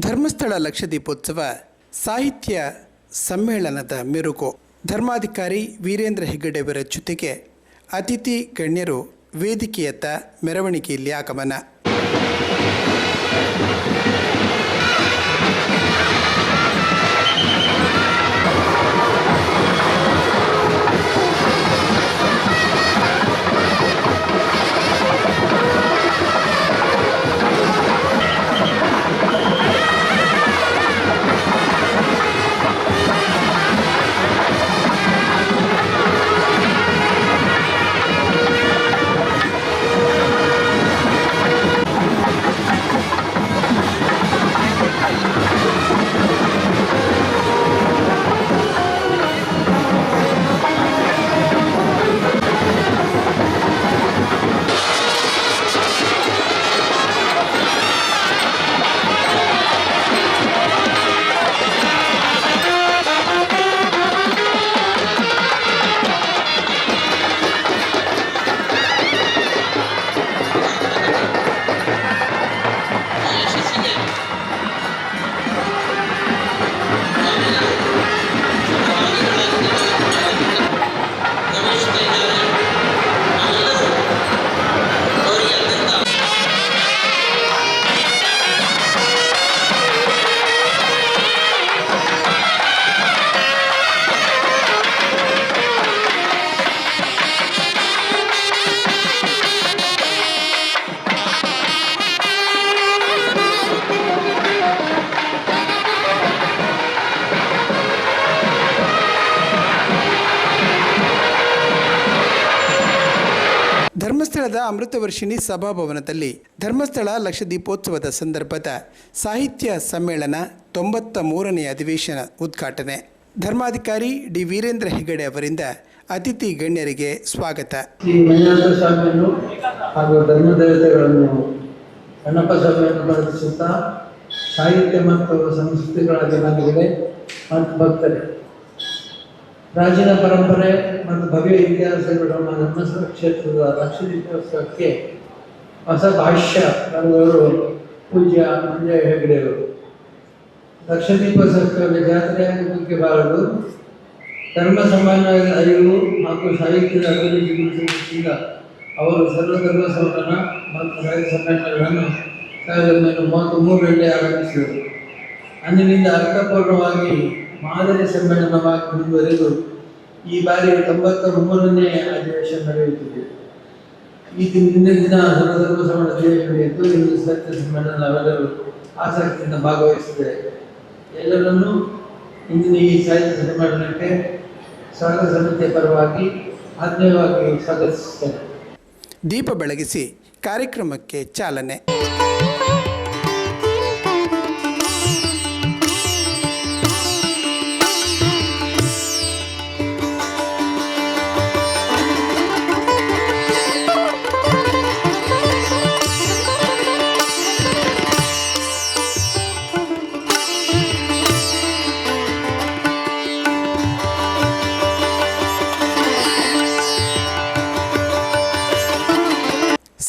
ಧರ್ಮಸ್ಥಳ ಲಕ್ಷದೀಪೋತ್ಸವ ಸಾಹಿತ್ಯ ಸಮ್ಮೇಳನದ ಮೆರುಗು. ಧರ್ಮಾಧಿಕಾರಿ ವೀರೇಂದ್ರ ಹೆಗ್ಗಡೆಯವರ ಜೊತೆಗೆ ಅತಿಥಿ ಗಣ್ಯರು ವೇದಿಕೆಯತ್ತ ಮೆರವಣಿಗೆಯಲ್ಲಿ ಆಗಮನ. ಅಮೃತವರ್ಷಿಣಿ ಸಭಾಭವನದಲ್ಲಿ ಧರ್ಮಸ್ಥಳ ಲಕ್ಷದೀಪೋತ್ಸವದ ಸಂದರ್ಭದ ಸಾಹಿತ್ಯ ಸಮ್ಮೇಳನ ತೊಂಬತ್ತ ಮೂರನೇ ಅಧಿವೇಶನ ಉದ್ಘಾಟನೆ. ಧರ್ಮಾಧಿಕಾರಿ ಡಿ ವೀರೇಂದ್ರ ಹೆಗಡೆ ಅವರಿಂದ ಅತಿಥಿ ಗಣ್ಯರಿಗೆ ಸ್ವಾಗತ. ಶ್ರೀ ಮಂಜುನಾಥ ಸ್ವಾಮಿಯನ್ನು ಹಾಗೂ ಧರ್ಮದೇವತೆಗಳನ್ನು ಗಣಪ ಸ್ವಾಮಿಯನ್ನು ಪ್ರಾರ್ಥಿಸುತ್ತಾ ಸಾಹಿತ್ಯ ಮತ್ತು ಸಂಸ್ಕೃತಿಗಳ ಜನತೆಗೆ ಮತ್ತು ಭಕ್ತರೇ ಪ್ರಾಚೀನ ಪರಂಪರೆ ಮತ್ತು ಭವ್ಯ ಇತಿಹಾಸಗಳು ನಮ್ಮ ಧರ್ಮಸ್ಥಳ ಕ್ಷೇತ್ರದ ಲಕ್ಷದೀಪೋತ್ಸವಕ್ಕೆ ಹೊಸ ಭಾಷ್ಯ ಬರೆದವರು ಪೂಜ್ಯ ಮಂಜಯ ದಕ್ಷಿಣ ಲಕ್ಷದೀಪೋತ್ಸವಕ್ಕೆ ಜಾತ್ರೆ ಮುಖ್ಯ ಬಾರದು. ಧರ್ಮ ಸಮಾಜದ ಅರಿವು ಹಾಗೂ ಸಾಹಿತ್ಯದ ಅಭಿವೃದ್ಧಿ ದೃಷ್ಟಿಯಿಂದ ಅವರು ಸರ್ವಧರ್ಮ ಸಮಾನ ಮತ್ತು ಸಾಹಿತ್ಯ ಸಮ್ಮೇಳನಗಳನ್ನು ಸಾವಿರದ ಒಂಬೈನೂರ ಮೂವತ್ತ್ ಮೂರರಲ್ಲಿ ಆರಂಭಿಸಿದರು. ಅಂದಿನಿಂದ ಅರ್ಥಪೂರ್ಣವಾಗಿ ಮಾದರಿ ಸಮ್ಮೇಳನವಾಗಿ ಮುಂದುವರೆದು ಈ ಬಾರಿ ತೊಂಬತ್ತ ಮೂರನೇ ಅಧಿವೇಶನ ನಡೆಯುತ್ತಿದೆ. ಈ ಹಿಂದಿನ ದಿನ ಸರ್ವಧರ್ಮ ಸಮಾನ ನಡೆಯಿತು ಇಂದು ಸಾಹಿತ್ಯ ಸಮ್ಮೇಳನ ನಾವೆಲ್ಲರೂ ಆಸಕ್ತಿಯಿಂದ ಭಾಗವಹಿಸಿದೆ ಎಲ್ಲರನ್ನೂ ಇಂದಿನ ಈ ಸಾಹಿತ್ಯ ಸಮ್ಮೇಳನಕ್ಕೆ ಸ್ವಾಗತ ಸಮಿತಿಯ ಪರವಾಗಿ ಆತ್ಮೀಯವಾಗಿ ಸ್ವಾಗತಿಸುತ್ತೇನೆ. ದೀಪ ಬೆಳಗಿಸಿ ಕಾರ್ಯಕ್ರಮಕ್ಕೆ ಚಾಲನೆ.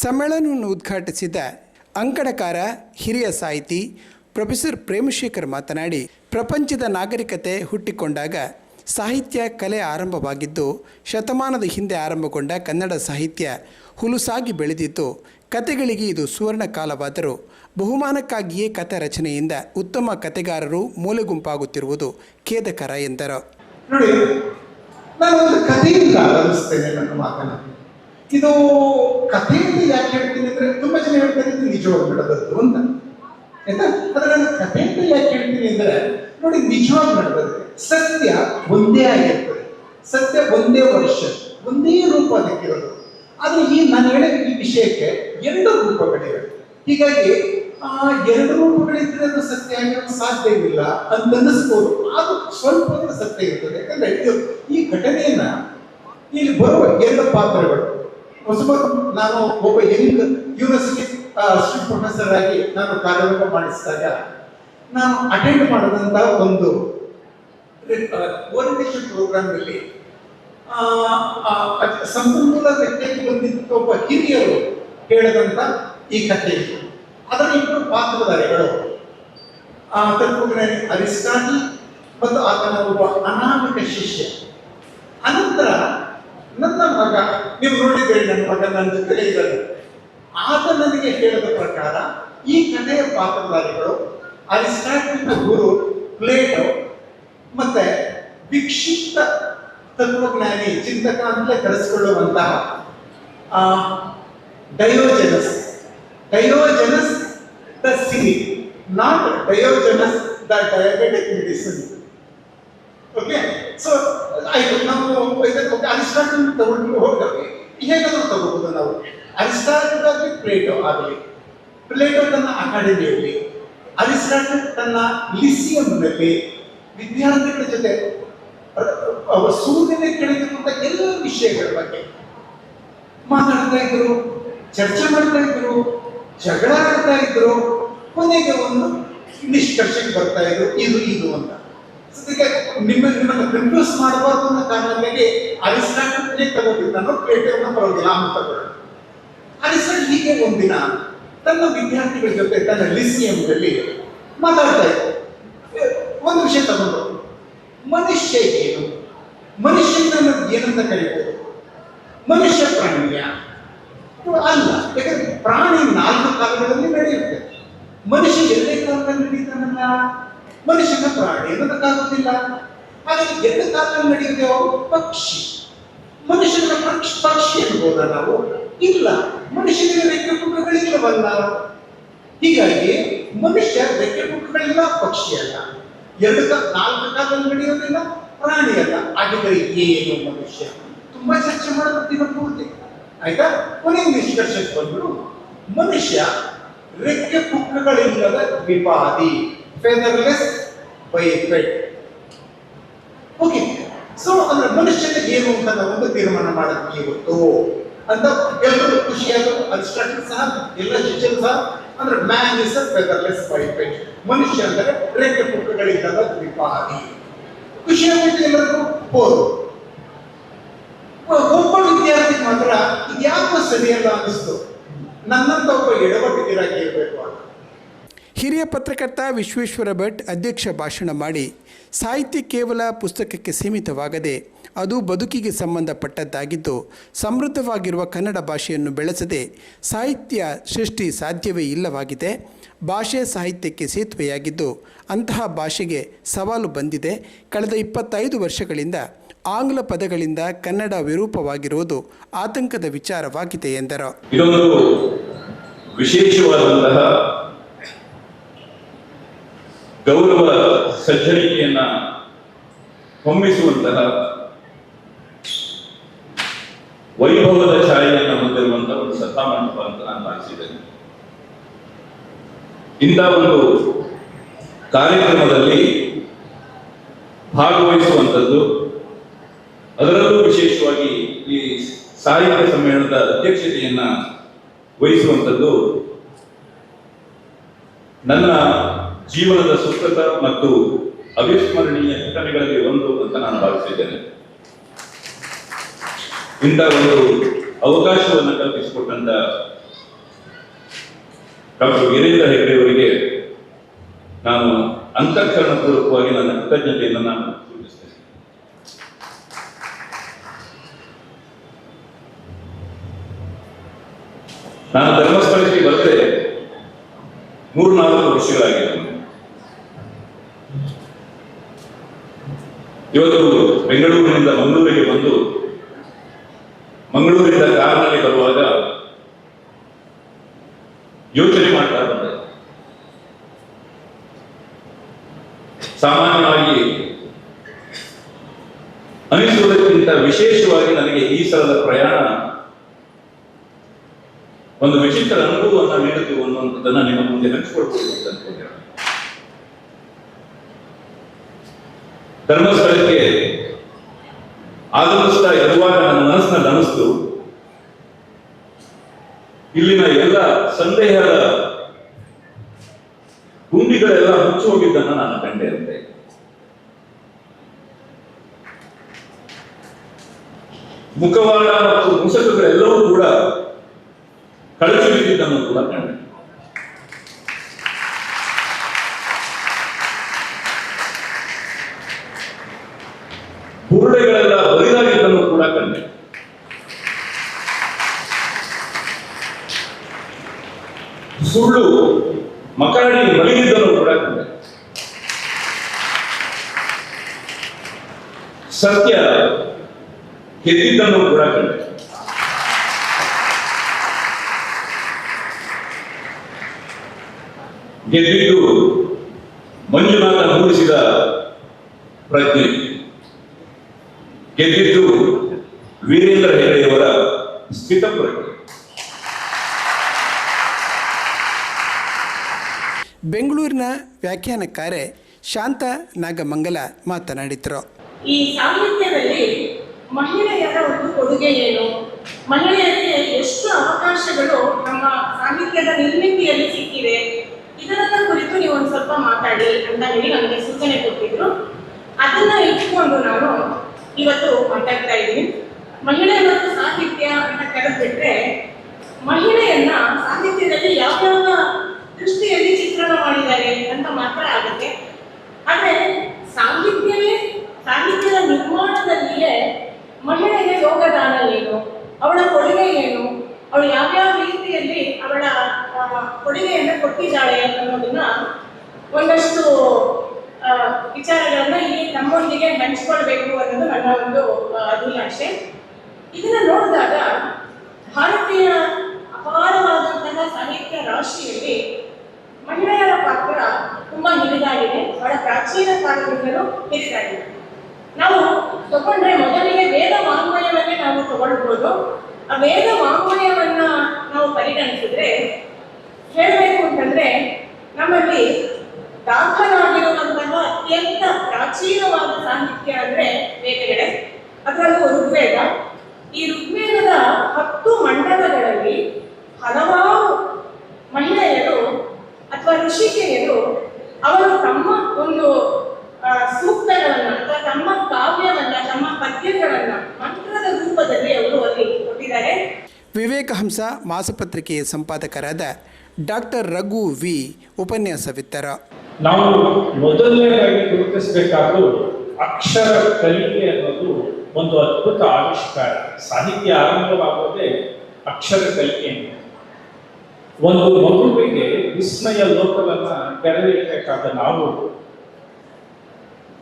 ಸಮ್ಮೇಳನವನ್ನು ಉದ್ಘಾಟಿಸಿದ ಅಂಕಣಕಾರ ಹಿರಿಯ ಸಾಹಿತಿ ಪ್ರೊಫೆಸರ್ ಪ್ರೇಮಶೇಖರ್ ಮಾತನಾಡಿ, ಪ್ರಪಂಚದ ನಾಗರಿಕತೆ ಹುಟ್ಟಿಕೊಂಡಾಗ ಸಾಹಿತ್ಯ ಕಲೆ ಆರಂಭವಾಗಿದ್ದು, ಶತಮಾನದ ಹಿಂದೆ ಆರಂಭಗೊಂಡ ಕನ್ನಡ ಸಾಹಿತ್ಯ ಹುಲುಸಾಗಿ ಬೆಳೆದಿದ್ದು ಕತೆಗಳಿಗೆ ಇದು ಸುವರ್ಣ ಕಾಲವಾದರೂ ಬಹುಮಾನಕ್ಕಾಗಿಯೇ ಕಥೆ ರಚನೆಯಿಂದ ಉತ್ತಮ ಕತೆಗಾರರು ಮೂಲೆಗುಂಪಾಗುತ್ತಿರುವುದು ಖೇದಕರ ಎಂದರು. ಇದು ಕಥೆಯಲ್ಲಿ ಯಾಕೆ ಹೇಳ್ತೀನಿ ಅಂದ್ರೆ ತುಂಬಾ ಜನ ಹೇಳ್ತಾರೆ ಇದು ನಿಜವಾಗಿ ನಡೆದದ್ದು ಅಂತ. ಆಯ್ತಾ? ನಾನು ಕಥೆಯಿಂದ ಯಾಕೆ ಹೇಳ್ತೀನಿ ಅಂದ್ರೆ ನೋಡಿ ನಿಜವಾಗಿ ನಡೆದದ್ದು. ಸತ್ಯ ಒಂದೇ ಆಗಿರ್ತದೆ. ಸತ್ಯ ಒಂದೇ ವರ್ಷ ಒಂದೇ ರೂಪ ಅದಕ್ಕಿರೋದು. ಆದ್ರೆ ಈ ನಾನು ಹೇಳಿದ ಈ ವಿಷಯಕ್ಕೆ ಎರಡು ರೂಪಗಳಿವೆ. ಹೀಗಾಗಿ ಆ ಎರಡು ರೂಪಗಳಿದ್ರೆ ಅದು ಸತ್ಯ ಆಗಿರೋದು ಸಾಧ್ಯವಿಲ್ಲ ಅಂತ ಅನ್ನಿಸ್ಬೋದು. ಅದು ಸ್ವಲ್ಪ ಅಂದ್ರೆ ಸತ್ಯ ಇರ್ತದೆ. ಯಾಕಂದ್ರೆ ಇದು ಈ ಘಟನೆಯನ್ನ ಇಲ್ಲಿ ಬರುವ ಎರಡು ಪಾತ್ರಗಳು. ಹೊಸಬ ನಾನು ಒಬ್ಬ ಯಂಗ್ ಯೂನಿವರ್ಸಿಟಿ ಅಸಿಸ್ಟೆಂಟ್ ಪ್ರೊಫೆಸರ್ ಆಗಿ ನಾನು ಕಾರ್ಯವನ್ನು ಮಾಡಿಸಿದಾಗ ನಾನು ಅಟೆಂಡ್ ಮಾಡಿದಂತ ಒಂದು ಓರಿಯಂಟೇಷನ್ ಪ್ರೋಗ್ರಾಮ್ನಲ್ಲಿ ಸಂಪನ್ಮೂಲ ವ್ಯಕ್ತಿಯಾಗಿ ಬಂದಿದ್ದ ಒಬ್ಬ ಹಿರಿಯರು ಹೇಳಿದಂತ ಈ ಕಥೆ ಇದು. ಅದರ ಇಬ್ಬರು ಪಾತ್ರಧಾರಿಗಳು. ತತ್ವಜ್ಞಾನಿ ಅರಿಸ್ಟಾಟಲ್ ಮತ್ತು ಆತನ ಒಬ್ಬ ಅನಾಮಿಕ ಶಿಷ್ಯ. ಅನಂತರ ನನ್ನ ಮಗ, ನೀವು ನೋಡಿದ್ದೇವೆ ನನ್ನ ಮಗ, ನನ್ನ ಜೊತೆ ಇದ್ದಾರೆ ಆತ ನನಗೆ ಹೇಳಿದ ಪ್ರಕಾರ, ಈ ಕಥೆಯ ಪಾತ್ರಧಾರಿಗಳು, ಅರಿಸ್ಟಾಟಲ್ನ ಗುರು, ಪ್ಲೇಟೋ, ಮತ್ತೆ ವಿಕ್ಷಿಪ್ತ ತತ್ವಜ್ಞಾನಿ, ಚಿಂತಕ ಅಂತಲೇ ಕರೆಸಿಕೊಳ್ಳುವಂತಹ Diogenes Diogenes the cynic not Diogenes the diabetic medicine okay so ಆಯ್ತು ನಾವು ಇದಕ್ಕೆ ಅರಿಸ್ಟಾಟಲ್ ತಗೊಂಡು ಹೋಗ್ತೇವೆ ಹೇಗಾದ್ರೂ ತಗೋಬಹುದು ನಾವು ಅರಿಸ್ಟಾಟಲ್ ಆಗಲಿ ಪ್ಲೇಟೋ ಆಗಲಿ ಪ್ಲೇಟೋ ತನ್ನ ಅಕಾಡೆಮಿಯಲ್ಲಿ ಅರಿಸ್ಟಾಟಲ್ ತನ್ನ ಲಿಸಿಯಂನಲ್ಲಿ ವಿದ್ಯಾರ್ಥಿಗಳ ಜೊತೆ, ಅವರ ಅವ ಸೂರ್ಯನ ಕೆಳಗಿರುವಂತ ಎಲ್ಲ ವಿಷಯಗಳ ಬಗ್ಗೆ ಮಾತಾಡ್ತಾ ಇದ್ರು, ಚರ್ಚೆ ಮಾಡ್ತಾ ಇದ್ರು, ಜಗಳ ಆಡ್ತಾ ಇದ್ರು, ಕೊನೆಗೆ ಒಂದು ನಿಷ್ಕರ್ಷಕ್ಕೆ ಬರ್ತಾ ಇದ್ರು, ಇದು ಇದು ಅಂತ. ಸದ್ಯಕ್ಕೆ ನಿಮ್ಮ ನಿಮ್ಮನ್ನು ಕನ್ಫ್ಯೂಸ್ ಮಾಡಬಾರ್ದು ಅನ್ನೋ ಕಾರಣಕ್ಕಾಗಿ ಅರಿಸ್ಟಾಟಲ್ನೇ ತಗೋತಿದ್ದಾನೋ ಪ್ಲೇಟರ್ನ ಪರವಾಗಿಲ್ಲ ಅಂತ ಅರಿಸ್ಟಾಟಲ್ ಹೀಗೆ ಒಂದಿನ ತನ್ನ ವಿದ್ಯಾರ್ಥಿಗಳ ಜೊತೆ ತನ್ನ ಲಿಸಿಯಂನಲ್ಲಿ ಮಾತಾಡ್ತಾ ಇದ್ರು ಒಂದು ವಿಷಯ ತಗೊಂಡು. ಮನುಷ್ಯ ಏನು? ಮನುಷ್ಯನ ಏನಂತ ಕರೀಬೋದು? ಮನುಷ್ಯ ಪ್ರಾಣಿಯ? ಅಲ್ಲ, ಯಾಕಂದ್ರೆ ಪ್ರಾಣಿ ನಾಲ್ಕು ಕಾಲಗಳಲ್ಲಿ ನಡೆಯುತ್ತೆ ಮನುಷ್ಯ ಎರಡೇ ಕಾಲದಲ್ಲಿ ನಡೀತಾನಲ್ಲ ಮನುಷ್ಯನ ಪ್ರಾಣಿ ಅನ್ನೋದಕ್ಕಾಗುತ್ತಿಲ್ಲ ಹಾಗಾಗಿ ಎರಡು ಕಾಲದಲ್ಲಿ ನಡೆಯುತ್ತೆ ಅವರು ಪಕ್ಷಿ. ಮನುಷ್ಯನ ಪಕ್ಷಿ ಪಕ್ಷಿ ಅನ್ಬೋದ ನಾವು ಇಲ್ಲ. ಮನುಷ್ಯನಿಗೆ ರೆಕ್ಕೆ ಪುಕ್ಕಗಳಿಲ್ಲವಲ್ಲ ಹೀಗಾಗಿ ಮನುಷ್ಯ ರೆಕ್ಕೆ ಪುಕ್ಕಗಳಿಲ್ಲ ಪಕ್ಷಿ ಅಲ್ಲ. ಎರಡು ನಾಲ್ಕು ಕಾಲದಲ್ಲಿ ನಡೆಯೋದಿಲ್ಲ ಪ್ರಾಣಿ ಅಲ್ಲ. ಹಾಗಿದ್ರೆ ಏನು ಮನುಷ್ಯ? ತುಂಬಾ ಚರ್ಚೆ ಮಾಡಬೇಕು ಪೂರ್ತಿ. ಆಯ್ತಾ? ಕೊನೆಯ ನಿಷ್ಕರ್ಷಕ್ಕೆ ಬಂದ್ರು ಮನುಷ್ಯ ರೆಕ್ಕೆ ಪುಕ್ಕಗಳಿಲ್ಲದ ವಿಪಾದಿ. ಫೆದರ್ಲೆಸ್ ಬೈಪೆಟ್ ಓಕೆ ಸೊ, ಅಂದ್ರೆ ಮನುಷ್ಯನಿಗೆ ಏನು ಅಂತ ಒಂದು ತೀರ್ಮಾನ ಮಾಡೋದು ಇವತ್ತು ಅಂತ ಎಲ್ಲರೂ ಖುಷಿಯಾದರು ಅರಿಸ್ಟಾಟಲ್ ಸಹ, ಎಲ್ಲ ಶಿಕ್ಷಣ ಸಹ. ಅಂದ್ರೆ ಮ್ಯಾನ್ ಇಸ್ ಅ ಫೆದರ್ಲೆಸ್ ಬೈಪೆಟ್ ಮನುಷ್ಯ ಅಂದರೆ ರೆಕ್ಕೆ ಪುಕ್ಕಗಳಿಲ್ಲದ ದ್ವಿಪಾದಿ. ಖುಷಿಯಾಗ್ಬಿಟ್ಟು ಎಲ್ಲರಿಗೂ ಹೋದ್ರು ಒಬ್ಬ ವಿದ್ಯಾರ್ಥಿ ಮಾತ್ರ ಇದ್ಯಾಕೋ ಸರಿಯಲ್ಲ ಅನಿಸ್ತು ನನ್ನಂತ ಒಬ್ಬ ಎಡವಟ್ಟಿಗಿರಾಗಿ ಇರಬೇಕು ಅಂತ. ಹಿರಿಯ ಪತ್ರಕರ್ತ ವಿಶ್ವೇಶ್ವರ ಭಟ್ ಅಧ್ಯಕ್ಷ ಭಾಷಣ ಮಾಡಿ, ಸಾಹಿತ್ಯ ಕೇವಲ ಪುಸ್ತಕಕ್ಕೆ ಸೀಮಿತವಾಗದೆ ಅದು ಬದುಕಿಗೆ ಸಂಬಂಧಪಟ್ಟದ್ದಾಗಿದ್ದು, ಸಮೃದ್ಧವಾಗಿರುವ ಕನ್ನಡ ಭಾಷೆಯನ್ನು ಬೆಳೆಸದೆ ಸಾಹಿತ್ಯ ಸೃಷ್ಟಿ ಸಾಧ್ಯವೇ ಇಲ್ಲವಾಗಿದೆ. ಭಾಷೆ ಸಾಹಿತ್ಯಕ್ಕೆ ಸೇತುವೆಯಾಗಿದ್ದು, ಅಂತಹ ಭಾಷೆಗೆ ಸವಾಲು ಬಂದಿದೆ. ಕಳೆದ ಇಪ್ಪತ್ತೈದು ವರ್ಷಗಳಿಂದ ಆಂಗ್ಲ ಪದಗಳಿಂದ ಕನ್ನಡ ವಿರೂಪವಾಗಿರುವುದು ಆತಂಕದ ವಿಚಾರವಾಗಿದೆ ಎಂದರು. ವಿಶೇಷವಾದಂತಹ ಗೌರವ ಸಜ್ಜನಿಕೆಯನ್ನ ಹೊಮ್ಮಿಸುವಂತಹ ವೈಭವದ ಛಾಯೆಯನ್ನು ಹೊಂದಿರುವಂತಹ ಒಂದು ಸತ್ತಾಮಂಟಪ ಅಂತ ನಾನು ಭಾವಿಸಿದ್ದೇನೆ. ಇಂಥ ಒಂದು ಕಾರ್ಯಕ್ರಮದಲ್ಲಿ ಭಾಗವಹಿಸುವಂಥದ್ದು, ಅದರಲ್ಲೂ ವಿಶೇಷವಾಗಿ ಈ ಸಾಹಿತ್ಯ ಸಮ್ಮೇಳನದ ಅಧ್ಯಕ್ಷತೆಯನ್ನ ವಹಿಸುವಂಥದ್ದು ನನ್ನ ಜೀವನದ ಸುಕೃತ ಮತ್ತು ಅವಿಸ್ಮರಣೀಯ ಘಟನೆಗಳಲ್ಲಿ ಒಂದು ಅಂತ ನಾನು ಭಾವಿಸಿದ್ದೇನೆ. ಇಂಥ ಒಂದು ಅವಕಾಶವನ್ನು ಕಲ್ಪಿಸಿಕೊಟ್ಟಂತ ಡಾಕ್ಟರ್ ವೀರೇಂದ್ರ ಹೆಗ್ಡೆ ಅವರಿಗೆ ನಾನು ಅಂತಃಕರಣಪೂರ್ವಕವಾಗಿ ನನ್ನ ಕೃತಜ್ಞತೆಯನ್ನು ನಾನು ನಾನು ಧರ್ಮಸ್ಥಳಕ್ಕೆ ಬರದೆ ಮೂರ್ನಾಲ್ಕು ವರ್ಷಗಳಾಗಿದೆ ಇವತ್ತು ಬೆಂಗಳೂರಿನಿಂದ ಮಂಗಳೂರಿಗೆ ಬಂದು ಮಂಗಳೂರಿನಿಂದ ಕಾರಿನಲ್ಲಿ ಬರುವಾಗ ಯೋಚನೆ ಮಾಡ್ತಾ ಬಂದೆ ಸಾಮಾನ್ಯವಾಗಿ ಅನಿಸುವುದಕ್ಕಿಂತ ವಿಶೇಷವಾಗಿ ನನಗೆ ಈ ಸಲದ ಪ್ರಯಾಣ ಒಂದು ವಿಚಿತ್ರ ಅನುಭವವನ್ನು ನೀಡಿತು ಅನ್ನುವಂಥದ್ದನ್ನ ನಿಮ್ಮ ಮುಂದೆ ಹಂಚಿಕೊಳ್ಬೋದು ಅಂತ ಅನ್ಕೊಂಡಿದ್ದೇನೆ. ಧರ್ಮಸ್ಥಳಕ್ಕೆ ಆಗಮಿಸ್ತಾ ಇರುವಾಗ ನನ್ನ ಮನಸ್ಸಿನಲ್ಲಿ ಅನಿಸ್ತು. ಇಲ್ಲಿನ ಎಲ್ಲ ಸಂದೇಹದ ಗುಂಡಿಗಳೆಲ್ಲ ಮುಚ್ಚಿ ಹೋಗಿದ್ದನ್ನು ನಾನು ಕಂಡೆ ಅಂತೆ. ಮುಖವಾಡ ಮತ್ತು ಮುಸಕಗಳೆಲ್ಲವೂ ಕೂಡ ಕಳಚಿ ಬಿದ್ದಿದ್ದನ್ನು ಕೂಡ ಕಂಡೆ. ಮಕರಡಿ ಮಲಗಿದ್ದನ್ನು ಕೂಡ ಕಂಡೆ ಸತ್ಯ ಗೆದ್ದಿದ್ದನ್ನು ಕೂಡ ಕಂಡೆ. ಗೆದ್ದಿದ್ದು ಮಂಜುನಾಥ ಮೂಡಿಸಿದ ಪ್ರಜ್ಞೆ. ಗೆದ್ದಿದ್ದು ವೀರೇಂದ್ರ ಹೆಗಡೆಯವರ ಸ್ಥಿತಪ್ರಜ್ಞೆ ಬೆಂಗಳೂರಿನ ವ್ಯಾಖ್ಯಾನಕಾರೆ ಶಾಂತ ನಾಗಮಂಗಲ ಮಾತನಾಡಿದರು. ಈ ಸಾಹಿತ್ಯದಲ್ಲಿ ಮಹಿಳೆಯರ ಒಂದು ಕೊಡುಗೆ ಏನು? ಮಹಿಳೆಯರಿಗೆ ಎಷ್ಟು ಅವಕಾಶಗಳು ನಮ್ಮ ಸಾಹಿತ್ಯದ ನಿರ್ಮಿತಿಯಲ್ಲಿ ಸಿಕ್ಕಿವೆ? ಇದರ ಕುರಿತು ನೀವು ಒಂದು ಸ್ವಲ್ಪ ಮಾತಾಡಿ ಅಂತ ಹೇಳಿ ನನಗೆ ಸೂಚನೆ ಕೊಟ್ಟಿದ್ರು. ಅದನ್ನ ಇಟ್ಕೊಂಡು ನಾನು ಇವತ್ತು ಮಾತಾಡ್ತಾ ಇದ್ದೀನಿ. ಮಹಿಳೆ ಮತ್ತು ಸಾಹಿತ್ಯ ಅಂತ ಕರೆದ್ಬಿಟ್ರೆ ಮಹಿಳೆಯನ್ನ ಸಾಹಿತ್ಯದಲ್ಲಿ ಯಾವ್ಯಾವ ದೃಷ್ಟಿಯಲ್ಲಿ ಮಾಡಿದ್ದಾರೆ ಅಂತ ಮಾತ್ರ ಆಗುತ್ತೆ. ಆದ್ರೆ ಸಾಹಿತ್ಯವೇ ಸಾಹಿತ್ಯದ ನಿರ್ಮಾಣದಲ್ಲಿಯೇ ಮಹಿಳೆಯ ಯೋಗದಾನ ಏನು ಅವಳ ಕೊಡುಗೆ ಏನು ಅವಳು ಯಾವ್ಯಾವ ರೀತಿಯಲ್ಲಿ ಅವಳ ಆ, ಕೊಡುಗೆಯನ್ನು ಕೊಟ್ಟಿದ್ದಾಳೆ ಅನ್ನೋದನ್ನ ಒಂದಷ್ಟು ಆ, ವಿಚಾರಗಳನ್ನ ಇಲ್ಲಿ ನಮ್ಮೊಂದಿಗೆ ಹಂಚಿಕೊಳ್ಬೇಕು ಅನ್ನೋದು ನನ್ನ ಒಂದು ಆ, ಅಭಿಲಾಷೆ ಇದನ್ನ ನೋಡಿದಾಗ ಭಾರತೀಯ ಅಪಾರವಾದಂತಹ ಸಾಹಿತ್ಯ ರಾಶಿಯಲ್ಲಿ ಮಹಿಳೆಯರ ಪಾತ್ರ ತುಂಬಾ ಹಿರಿದಾಗಿದೆ ಬಹಳ ಪ್ರಾಚೀನ ಕಾಲದಿಂದಲೂ ಹಿರಿದಾಗಿದೆ ನಾವು ತಗೊಂಡ್ರೆ ಮೊದಲಿಗೆ ವೇದ ವಾಂಗ್ಮಯವನ್ನೇ ನಾವು ತಗೊಳ್ಬೋದು ಆ ವೇದ ವಾಂಗ್ಮಯವನ್ನ ನಾವು ಪರಿಗಣಿಸಿದ್ರೆ ಹೇಳಬೇಕು ಅಂತಂದ್ರೆ ನಮ್ಮಲ್ಲಿ ದಾಖಲಾಗಿರುವಂತಹ ಅತ್ಯಂತ ಪ್ರಾಚೀನವಾದ ಸಾಹಿತ್ಯ ಅಂದ್ರೆ ವೇದಗಳೇ. ಅದರಲ್ಲೂ ಋಗ್ವೇದ. ಈ ಋಗ್ವೇದದ ಹತ್ತು ಮಂಡಲಗಳಲ್ಲಿ ಹಲವಾರು ಮಹಿಳೆಯರು ಅಥವಾ ಋಷಿಕೆಯರು ಅವರು ತಮ್ಮ ಒಂದು ಸೂಕ್ತಗಳನ್ನ ಅಥವಾ ತಮ್ಮ ಕಾವ್ಯವನ್ನ, ತಮ್ಮ ಪದ್ಯಗಳನ್ನ ಮಂತ್ರದ ರೂಪದಲ್ಲಿ ಅವರು ಅಲ್ಲಿ ವಿವೇಕಹಂಸ ಮಾಸಪತ್ರಿಕೆಯ ಸಂಪಾದಕರಾದ ಡಾಕ್ಟರ್ ರಘು ವಿ ಉಪನ್ಯಾಸವಿತ್ತರ. ನಾವು ಮೊದಲನೇದಾಗಿ ಗುರುತಿಸಬೇಕಾದ್ದು ಅಕ್ಷರ ಕಲಿಕೆ ಅನ್ನೋದು ಒಂದು ಅದ್ಭುತ ಆವಿಷ್ಕಾರ. ಸಾಹಿತ್ಯ ಆರಂಭವಾಗೋದೇ ಅಕ್ಷರ ಕಲಿಕೆ ಒಂದು ಮಗುವಿಗೆ ವಿಸ್ಮಯ ಲೋಕವನ್ನ ತೆರೆದಿರಬೇಕಾದ ನಾವು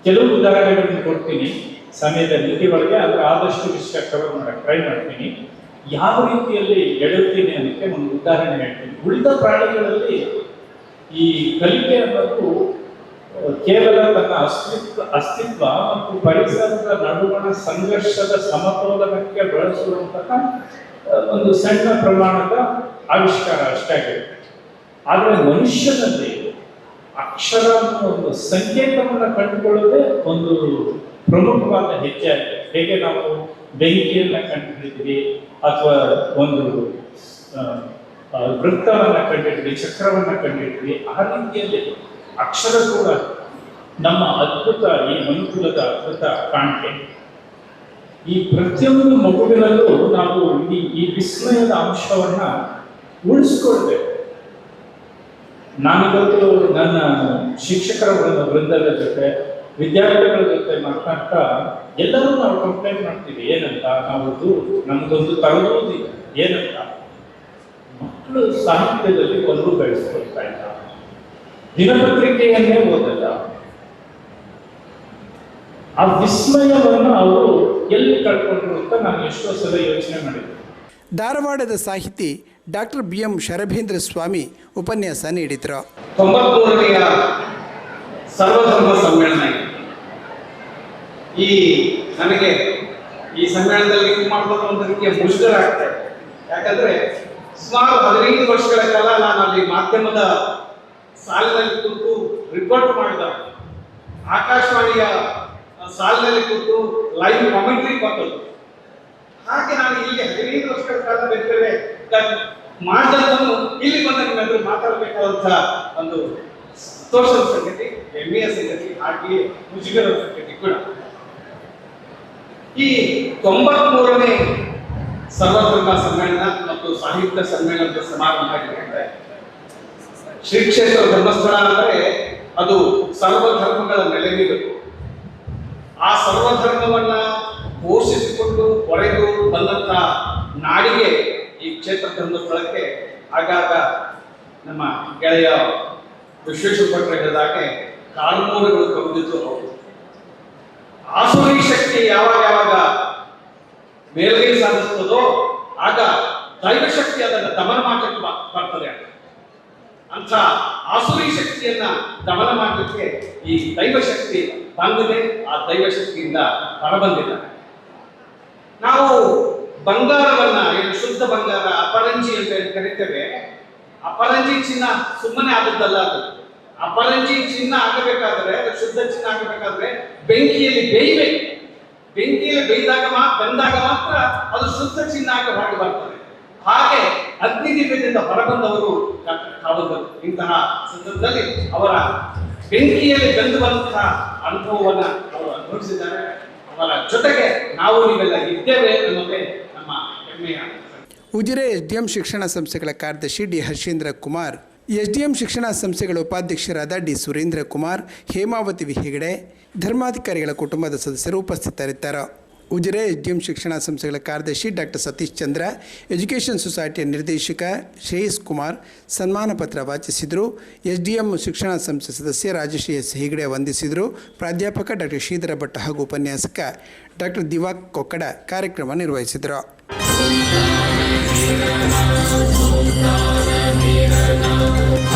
ಕೆಲವು ಉದಾಹರಣೆಗಳನ್ನು ಕೊಡ್ತೀನಿ. ಸಮಯದ ಮಿತಿ ಒಳಗೆ ಅದರ ಆದಷ್ಟು ವಿಷಯ ಕವರ್ ಟ್ರೈ ಮಾಡ್ತೀನಿ. ಯಾವ ರೀತಿಯಲ್ಲಿ ಎಡುತ್ತೀನಿ ಅನ್ನೋಕ್ಕೆ ಒಂದು ಉದಾಹರಣೆ ಹೇಳ್ತೀನಿ. ಉಳಿದ ಪ್ರಾಣಿಗಳಲ್ಲಿ ಈ ಕಲಿಕೆ ಅನ್ನೋದು ಕೇವಲ ತನ್ನ ಅಸ್ತಿತ್ವ ಅಸ್ತಿತ್ವ ಮತ್ತು ಪರಿಸರದ ನಡುವಣ ಸಂಘರ್ಷದ ಸಮತೋಲನಕ್ಕೆ ಬಳಸುವಂತಹ ಒಂದು ಸಣ್ಣ ಪ್ರಮಾಣದ ಆವಿಷ್ಕಾರ ಅಷ್ಟೇ ಆಗಿದೆ ಆದರೆ ಮನುಷ್ಯನಲ್ಲಿ ಅಕ್ಷರ ಅನ್ನೋ ಒಂದು ಸಂಕೇತವನ್ನು ಕಂಡುಕೊಳ್ಳದೆ ಒಂದು ಪ್ರಮುಖವಾದ ಹೆಜ್ಜೆ ಆಗಿದೆ. ಹೇಗೆ ನಾವು ಬೆಂಕಿಯನ್ನ ಕಂಡುಹಿಡಿದ್ವಿ ಅಥವಾ ಒಂದು ವೃತ್ತವನ್ನ ಕಂಡುಹಿಡಿದ್ವಿ ಚಕ್ರವನ್ನ ಕಂಡಿದ್ವಿ ಆ ರೀತಿಯಲ್ಲಿ ಅಕ್ಷರ ಕೂಡ ನಮ್ಮ ಅದ್ಭುತ, ಈ ಮನುಕುಲದ ಅದ್ಭುತ ಕಾಣಿಕೆ ಈ ಪ್ರತಿಯೊಂದು ಮಗುವಿನಲ್ಲೂ ನಾವು ಈ ಈ ವಿಸ್ಮಯದ ಅಂಶವನ್ನ ಉಳಿಸ್ಕೊಳ್ಬೇಕು ನಾನಿವತ್ತು ನನ್ನ ಶಿಕ್ಷಕರ ವೃಂದ ವೃಂದದ ಜೊತೆ, ವಿದ್ಯಾರ್ಥಿಗಳ ಜೊತೆ ಮಾತನಾಡ್ತಾ ಎಲ್ಲರೂ ನಾವು ಕಂಪ್ಲೇಂಟ್ ಮಾಡ್ತೀವಿ ಏನಂತ? ನಾವು ದೂರ ನಮ್ದೊಂದು ತರಬೇತಿ ಏನಂತ? ಮಕ್ಕಳು ಸಾಹಿತ್ಯದಲ್ಲಿ ಒಂದು ಬೆಳೆಸ್ಕೊಳ್ತಾ ಇಲ್ಲ. ದಿನಪತ್ರಿಕೆಯನ್ನೇ ಓದಲ್ಲ. ಆ ವಿಸ್ಮಯವನ್ನು ಅವರು ಎಲ್ಲಿ ಕಳ್ಕೊಂಡ್ರು ಅಂತ ನಾನು ಎಷ್ಟೋ ಸಲ ಯೋಚನೆ ಮಾಡಿದ್ದೆ. ಧಾರವಾಡದ ಸಾಹಿತಿ doctor B M Sharabhendra Swami ಉಪನ್ಯಾಸ ನೀಡಿದರು. ತೊಂಬತ್ತೂರನೆಯ ಸರ್ವಧರ್ಮ ಸಮ್ಮೇಳನ ಇದು. ಈ ನನಗೆ ಈ ಸಮ್ಮೇಳನದಲ್ಲಿ ಮಾಡೋದು ಒಂದು ರೀತಿಯ ಮುಜುಗರ ಆಗ್ತದೆ ಯಾಕಂದ್ರೆ ಸುಮಾರು ಹದಿನೈದು ವರ್ಷಗಳ ಕಾಲ ನಾನು ಅಲ್ಲಿ ಮಾಧ್ಯಮದ ಸಾಲಿನಲ್ಲಿ ಕೂತು ರಿಪೋರ್ಟ್ ಮಾಡಿದ. ಆಕಾಶವಾಣಿಯ ಸಾಲಿನಲ್ಲಿ ಕೂತು ಲೈವ್ ಕಾಮೆಂಟ್ರಿ ಕೊಟ್ಟದ್ದು ಹಾಗೆ ನಾನು ಇಲ್ಲಿ ಹದಿನೈದು ವರ್ಷಗಳ ಕಾಲ ಬೇರೆ ಬೇರೆ ಇಲ್ಲಿ ಬಂದ ನಿಮ್ಮೆಲ್ಲರೂ ಮಾತಾಡಬೇಕಾದಂತಹ ಒಂದು ಸಂತೋಷದ ಸಂಗತಿ, ಹೆಮ್ಮೆಯ ಸಂಗತಿ, ಹಾಗೆಯೇ ಮುಜುಗರದ ಸಂಗತಿ ಕೂಡ. ಈ ತೊಂಬತ್ಮೂರನೇ ಸರ್ವಧರ್ಮ ಸಮ್ಮೇಳನ ಮತ್ತು ಸಾಹಿತ್ಯ ಸಮ್ಮೇಳನದ ಸಮಾರಂಭ ಶ್ರೀ ಕ್ಷೇತ್ರ ಧರ್ಮಸ್ಥಳ ಅಂದರೆ ಅದು ಸರ್ವಧರ್ಮಗಳ ನೆಲೆನೀರು ಆ ಸರ್ವಧರ್ಮವನ್ನ ಪೋಷಿಸಿಕೊಂಡು ಹೊರೆದು ಬಂದಂತ ನಾಡಿಗೆ ಈ ಕ್ಷೇತ್ರ ಧರ್ಮಸ್ಥಳಕ್ಕೆ ಆಗಾಗ ನಮ್ಮ ಗೆಳೆಯ ವಿಶ್ವೇಶ್ವರ ಭಟ್ರು ಹೇಳಿದಾಗೆ ಕಾನೂನುಗಳು ಕಂಡಿದ್ದು ಹೌದು. ಆಸುರಿ ಶಕ್ತಿ ಯಾವಾಗ ಯಾವಾಗ ಮೇಲ್ಗೈ ಸಾಧಿಸ್ತದೋ ಆಗ ದೈವ ಶಕ್ತಿ ಅದನ್ನು ದಮನ ಮಾಡಲಿಕ್ಕೆ ಬರ್ತದೆ ಅಂತ ಆಸುರಿ ಶಕ್ತಿಯನ್ನ ದಮನ ಮಾಡಲಿಕ್ಕೆ ಈ ದೈವ ಶಕ್ತಿ ಬಂದಿದೆ, ಆ ದೈವ ಶಕ್ತಿಯಿಂದ ಹೊರಬಂದಿಲ್ಲ ನಾವು ಬಂಗಾರವನ್ನ, ಏನು ಶುದ್ಧ ಬಂಗಾರ, ಅಪರಂಜಿ ಅಂತ ಕರಿತೇವೆ. ಅಪರಂಜಿ ಚಿನ್ನ ಸುಮ್ಮನೆ ಆದದ್ದಲ್ಲ ಅದು. ಅಪರಂಜಿ ಚಿನ್ನ ಆಗಬೇಕಾದ್ರೆ ಶುದ್ಧ ಚಿನ್ನ ಆಗಬೇಕಾದ್ರೆ ಬೆಂಕಿಯಲ್ಲಿ ಬೇಯ್ಬೇಕು. ಬೆಂಕಿಯಲ್ಲಿ ಬೇಯ್ದಾಗ ಬಂದಾಗ ಮಾತ್ರ ಅದು ಶುದ್ಧ ಚಿನ್ನ ಆಗಿ ಹೊರಗೆ ಬರ್ತದೆ ಹಾಗೆ ಅಗ್ನಿದಿವ್ಯದಿಂದ ಹೊರಬಂದವರು ಡಾಕ್ಟರ್ ಇಂತಹ ಸಂದರ್ಭದಲ್ಲಿ ಅವರ ಬೆಂಕಿಯಲ್ಲಿ ಬಂದು ಬಂದಂತಹ ಅನುಭವವನ್ನ ಅವರು ಅನುಭವಿಸಿದ್ದಾರೆ. ಅವರ ಜೊತೆಗೆ ನಾವು ನೀವೆಲ್ಲ ಇದ್ದೇವೆ ಅನ್ನೋದೇ ನಮ್ಮ ಹೆಮ್ಮೆಯ ಉಜಿರೆ ಎಸ್ ಡಿ ಎಂ ಶಿಕ್ಷಣ ಸಂಸ್ಥೆಗಳ ಕಾರ್ಯದರ್ಶಿ D Harshendra Kumar S D M ಶಿಕ್ಷಣ ಸಂಸ್ಥೆಗಳ ಉಪಾಧ್ಯಕ್ಷರಾದ ಡಿ ಸುರೇಂದ್ರ ಕುಮಾರ್ ಹೇಮಾವತಿ ವಿ ಹೆಗಡೆ ಧರ್ಮಾಧಿಕಾರಿಗಳ ಕುಟುಂಬದ ಸದಸ್ಯರು ಉಪಸ್ಥಿತರಿದ್ದರು. ಉಜಿರೆ ಎಸ್ ಡಿ ಎಂ ಶಿಕ್ಷಣ ಸಂಸ್ಥೆಗಳ ಕಾರ್ಯದರ್ಶಿ ಡಾಕ್ಟರ್ ಸತೀಶ್ ಚಂದ್ರ, ಎಜುಕೇಷನ್ ಸೊಸೈಟಿಯ ನಿರ್ದೇಶಕ ಶ್ರೇಯಸ್ ಕುಮಾರ್ ಸನ್ಮಾನ ಪತ್ರ ವಾಚಿಸಿದರು. ಎಸ್ ಡಿ ಎಂ ಶಿಕ್ಷಣ ಸಂಸ್ಥೆ ಸದಸ್ಯ ರಾಜಶ್ರೀ ಎಸ್. ಹೆಗಡೆ ವಂದಿಸಿದರು. ಪ್ರಾಧ್ಯಾಪಕ ಡಾಕ್ಟರ್ ಶ್ರೀಧರ ಭಟ್ ಹಾಗೂ ಉಪನ್ಯಾಸಕ ಡಾಕ್ಟರ್ ದಿವಾಕ್ ಕೊಕ್ಕಡ ಕಾರ್ಯಕ್ರಮ ನಿರ್ವಹಿಸಿದರು. Jesus know.